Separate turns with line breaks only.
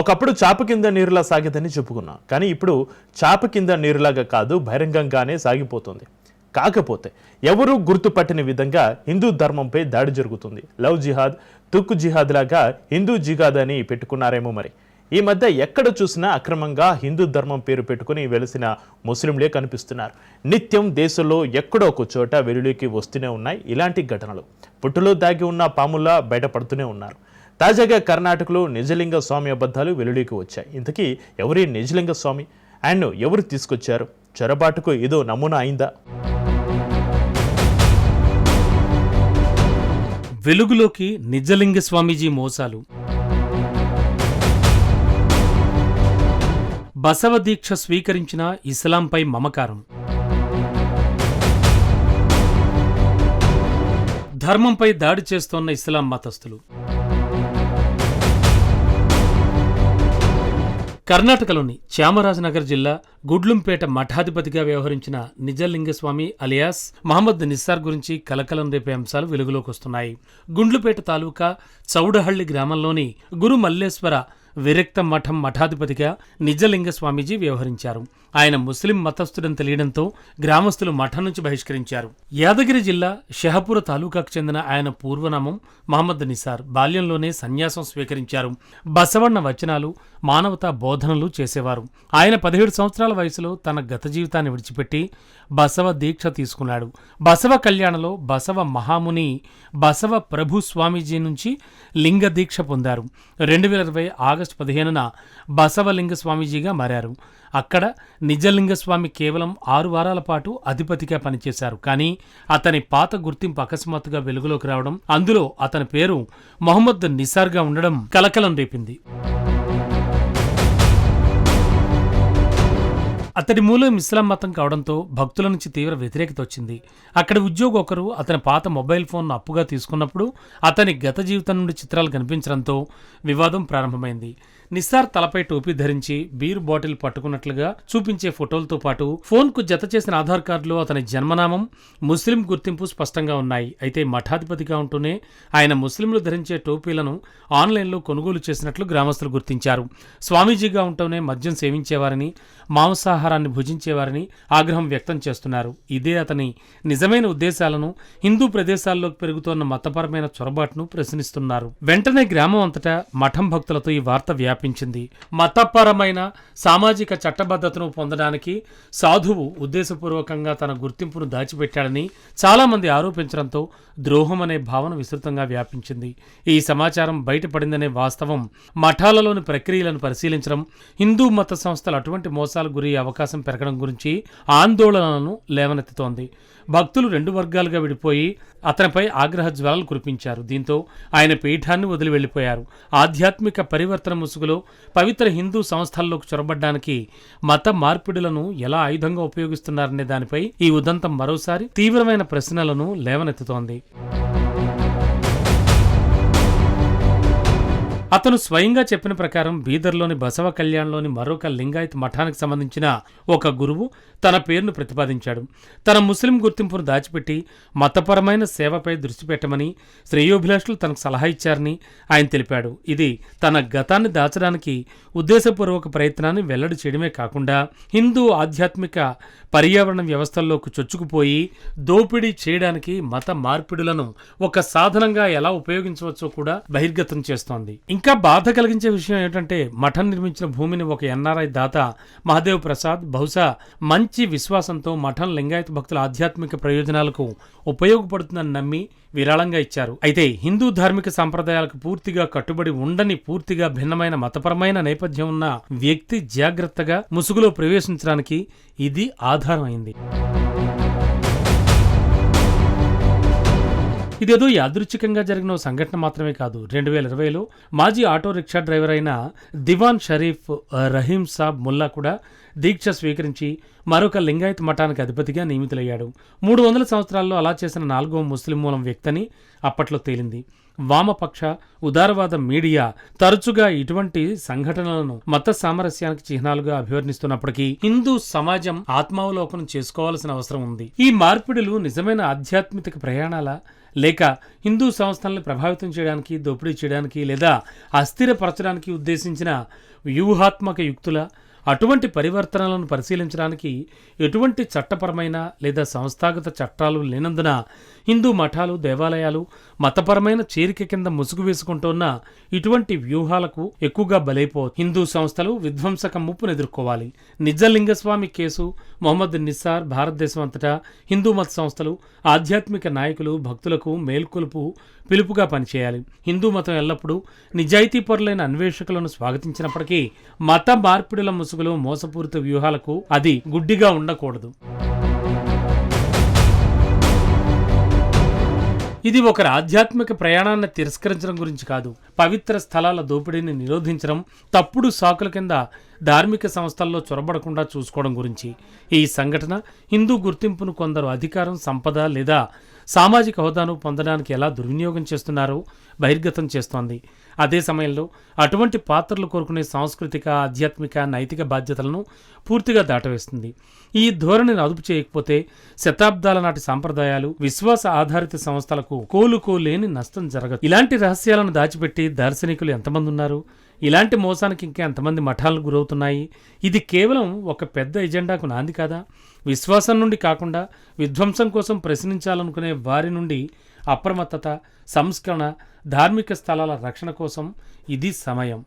ఒకప్పుడు చాప కింద నీరులా సాగేదని చెప్పుకున్నాం. కానీ ఇప్పుడు చాప కింద నీరులాగా కాదు బహిరంగంగానే సాగిపోతుంది. కాకపోతే ఎవరూ గుర్తుపట్టిన విధంగా హిందూ ధర్మంపై దాడి జరుగుతుంది. లవ్ జిహాద్ తుక్కు జిహాద్ లాగా హిందూ జిహాద్ అని పెట్టుకున్నారేమో మరి. ఈ మధ్య ఎక్కడ చూసినా అక్రమంగా హిందూ ధర్మం పేరు పెట్టుకుని వెలిసిన ముస్లింలే కనిపిస్తున్నారు. నిత్యం దేశంలో ఎక్కడో ఒక చోట వెలుగులోకి వస్తూనే ఉన్నాయి ఇలాంటి ఘటనలు. పుట్టులో దాగి ఉన్న పాములా బయటపడుతూనే ఉన్నారు. తాజాగా కర్ణాటకలో నిజలింగ స్వామి అబద్ధాలు వెలుడికి వచ్చాయి. ఇంతకీ ఎవరి నిజలింగ స్వామి? ఆయన్ను ఎవరు తీసుకొచ్చారు? చొరబాటుకు ఏదో నమూనా అయిందా?
వెలుగులోకి నిజలింగ స్వామీజీ మోసాలు. బసవ దీక్ష స్వీకరించిన ఇస్లాంపై మమకారం. ధర్మంపై దాడి చేస్తోన్న ఇస్లాం మతస్థులు. కర్ణాటకలోని చామరాజనగర్ జిల్లా గుడ్లుంపేట మఠాధిపతిగా వ్యవహరించిన నిజలింగస్వామి అలియాస్ మహమ్మద్ నిస్సార్ గురించి కలకలం రేపే అంశాలు వెలుగులోకి వస్తున్నాయి. గుండ్లుపేట తాలూకా చౌడహళ్ళి గ్రామంలోని గురు మల్లేశ్వర విరక్త మఠం మఠాధిపతిగా నిజలింగ స్వామీజీ వ్యవహరించారు. ఆయన ముస్లిం మతస్థుడని తెలియడంతో గ్రామస్తులు మఠం నుంచి బహిష్కరించారు. యాదగిరి జిల్లా షహపుర తాలూకాకు చెందిన ఆయన పూర్వనామం మహమ్మద్ నిసార్ బాల్యంలోనే సన్యాసం స్వీకరించారు. బసవన్న వచనాలు మానవతా బోధనలు చేసేవారు. ఆయన పదిహేడు సంవత్సరాల వయసులో తన గత జీవితాన్ని విడిచిపెట్టి బసవ దీక్ష తీసుకున్నాడు. బసవ కళ్యాణలో బసవ మహాముని బసవ ప్రభు స్వామీజీ నుంచి లింగ దీక్ష పొందారు. రెండు వేల ఇరవై ఆగస్టు పదిహేనున బసవలింగ స్వామీజీగా మారారు. అక్కడ నిజలింగస్వామి కేవలం ఆరు వారాల పాటు అధిపతిగా పనిచేశారు. కానీ అతని పాత గుర్తింపు అకస్మాత్తుగా వెలుగులోకి రావడం అందులో అతని పేరు మొహమ్మద్ నిసార్గా ఉండడం కలకలం రేపింది. అతడి మూలం ఇస్లాం మతం కావడంతో భక్తుల నుంచి తీవ్ర వ్యతిరేకత వచ్చింది. అక్కడి ఉద్యోగి ఒకరు అతని పాత మొబైల్ ఫోన్ను అప్పుగా తీసుకున్నప్పుడు అతని గత జీవితం నుండి చిత్రాలు కనిపించడంతో వివాదం ప్రారంభమైంది. నిస్సార్ తలపై టోపీ ధరించి బీర్ బాటిల్ పట్టుకున్నట్లుగా చూపించే ఫోటోలతో పాటు ఫోన్కు జత చేసిన ఆధార్ కార్డులో అతని జన్మనామం ముస్లిం గుర్తింపు స్పష్టంగా ఉన్నాయి. అయితే మఠాధిపతిగా ఉంటూనే ఆయన ముస్లింలు ధరించే టోపీలను ఆన్లైన్లో కొనుగోలు చేసినట్లు గ్రామస్తులు గుర్తించారు. స్వామీజీగా ఉంటూనే మద్యం సేవించేవారని మాంసాహారాన్ని భుజించేవారని ఆగ్రహం వ్యక్తం చేస్తున్నారు. ఇదే అతని నిజమైన ఉద్దేశాలను హిందూ ప్రదేశాల్లోకి పెరుగుతోన్న మతపరమైన చొరబాటును ప్రశ్నిస్తున్నారు. వెంటనే గ్రామం అంతటా మఠం భక్తులతో ఈ వార్త కల్పించింది మతపరమైన సామాజిక చట్టబద్ధతను పొందడానికి సాధువు ఉద్దేశపూర్వకంగా తన గుర్తింపును దాచిపెట్టాడని చాలామంది ఆరోపించడంతో ద్రోహం అనే భావన విస్తృతంగా వ్యాపించింది. ఈ సమాచారం బయటపడిందనే వాస్తవం మఠాలలోని ప్రక్రియలను పరిశీలించడం హిందూ మత సంస్థలు అటువంటి మోసాలు గురి అవకాశం పెరగడం గురించి ఆందోళనలను లేవనెత్తుతోంది. భక్తులు రెండు వర్గాలుగా విడిపోయి అతనిపై ఆగ్రహ జ్వాలలు కురిపించారు. దీంతో ఆయన పీఠాన్ని వదిలి వెళ్ళిపోయారు ఆధ్యాత్మిక పరివర్తన ముసుగులో పవిత్ర హిందూ సంస్థల్లోకి చొరబడ్డానికి మత మార్పిడులను ఎలా ఆయుధంగా ఉపయోగిస్తున్నారనే దానిపై ఈ ఉదంతం మరోసారి తీవ్రమైన ప్రశ్నలను లేవనెత్తుతోంది. అతను స్వయంగా చెప్పిన ప్రకారం బీదర్లోని బసవ కళ్యాణ్లోని మరొక లింగాయత్ మఠానికి సంబంధించిన ఒక గురువు తన పేరును ప్రతిపాదించాడు. తన ముస్లిం గుర్తింపును దాచిపెట్టి మతపరమైన సేవపై దృష్టి పెట్టమని శ్రేయోభిలాషులు తనకు సలహా ఇచ్చారని ఆయన తెలిపాడు. ఇది తన గతాన్ని దాచడానికి ఉద్దేశపూర్వక ప్రయత్నాన్ని వెల్లడి చేయడమే కాకుండా హిందూ ఆధ్యాత్మిక పర్యావరణ వ్యవస్థల్లోకి చొచ్చుకుపోయి దోపిడీ చేయడానికి మత మార్పిడులను ఒక సాధనంగా ఎలా ఉపయోగించవచ్చో కూడా బహిర్గతం చేస్తోంది. ఇంకా బాధ కలిగించే విషయం ఏంటంటే మఠం నిర్మించిన భూమిని ఒక ఎన్ఆర్ఐ దాత మహాదేవ్ ప్రసాద్ బహుశా మంచి విశ్వాసంతో మఠం లింగాయత భక్తుల ఆధ్యాత్మిక ప్రయోజనాలకు ఉపయోగపడుతుందని నమ్మి విరాళంగా ఇచ్చారు. అయితే హిందూ ధార్మిక సాంప్రదాయాలకు పూర్తిగా కట్టుబడి ఉండని పూర్తిగా భిన్నమైన మతపరమైన నేపథ్యం ఉన్న వ్యక్తి జాగ్రత్తగా ముసుగులో ప్రవేశించడానికి ఇది ఆధారమైంది ఇదేదో యాదృచ్ఛికంగా జరిగిన సంఘటన మాత్రమే కాదు. రెండు వేల ఇరవైలో మాజీ ఆటో రిక్షా డ్రైవర్ అయిన దివాన్ షరీఫ్ రహీం సాబ్ ముల్లా కూడా దీక్ష స్వీకరించి మరొక లింగాయత్ మఠానికి అధిపతిగా నియమితులయ్యాడు. మూడు వందల సంవత్సరాల్లో అలా చేసిన నాలుగో ముస్లిం మూలం వ్యక్తని అప్పట్లో తేలింది. వామపక్ష ఉదారవాద మీడియా తరచుగా ఇటువంటి సంఘటనలను మత సామరస్యానికి చిహ్నాలుగా అభివర్ణిస్తున్నప్పటికీ హిందూ సమాజం ఆత్మావలోకనం చేసుకోవాల్సిన అవసరం ఉంది. ఈ మార్పిడులు నిజమైన ఆధ్యాత్మిక ప్రయాణాల లేక హిందూ సంస్థలను ప్రభావితం చేయడానికి దోపిడీ చేయడానికి లేదా అస్థిరపరచడానికి ఉద్దేశించిన వ్యూహాత్మక యుక్తుల అటువంటి పరివర్తనలను పరిశీలించడానికి ఎటువంటి చట్టపరమైన లేదా సంస్థాగత చట్టాలు లేనందున హిందూ మఠాలు దేవాలయాలు మతపరమైన చేరిక కింద ముసుగు వేసుకుంటున్న ఇటువంటి వ్యూహాలకు ఎక్కువగా బలైపో హిందూ సంస్థలు విధ్వంసక ముప్పును ఎదుర్కోవాలి. నిజలింగస్వామి కేసు మొహమ్మద్ నిస్సార్ భారతదేశం అంతటా హిందూ మత సంస్థలు ఆధ్యాత్మిక నాయకులు భక్తులకు మేల్కొలుపు పిలుపుగా పనిచేయాలి. హిందూ మతం ఎల్లప్పుడూ నిజాయితీపరులైన అన్వేషకులను స్వాగతించినప్పటికీ మత మార్పిడుల ముసుగులో మోసపూరిత వ్యూహాలకు అది గుడ్డిగా ఉండకూడదు. ఇది ఒకరి ఆధ్యాత్మిక ప్రయాణాన్ని తిరస్కరించడం గురించి కాదు. పవిత్ర స్థలాల దోపిడీని నిరోధించడం తప్పుడు సాకుల కింద ధార్మిక సంస్థల్లో చొరబడకుండా చూసుకోవడం గురించి. ఈ సంఘటన హిందూ గుర్తింపును కొందరు అధికారం సంపద లేదా సామాజిక హోదాను పొందడానికి ఎలా దుర్వినియోగం చేస్తున్నారో బహిర్గతం చేస్తోంది. అదే సమయంలో అటువంటి పాత్రలు కోరుకునే సాంస్కృతిక ఆధ్యాత్మిక నైతిక బాధ్యతలను పూర్తిగా దాటవేస్తుంది. ఈ ధోరణిని అదుపు చేయకపోతే శతాబ్దాల నాటి సాంప్రదాయాలు విశ్వాస ఆధారిత సంస్థలకు కోలుకోలేని నష్టం జరగదు. ఇలాంటి రహస్యాలను దాచిపెట్టి దార్శనికులు ఎంతమంది ఉన్నారు? ఇలాంటి మోసానికి ఇంకా ఎంతమంది మఠాలు గురవుతున్నాయి? ఇది కేవలం ఒక పెద్ద ఎజెండాకు నాంది కాదా? విశ్వాసం నుండి కాకుండా విధ్వంసం కోసం ప్రశ్నించాలనుకునే వారి నుండి అప్రమత్తత సంస్కరణ ధార్మిక స్థలాల రక్షణ కోసం ఇది సమయం.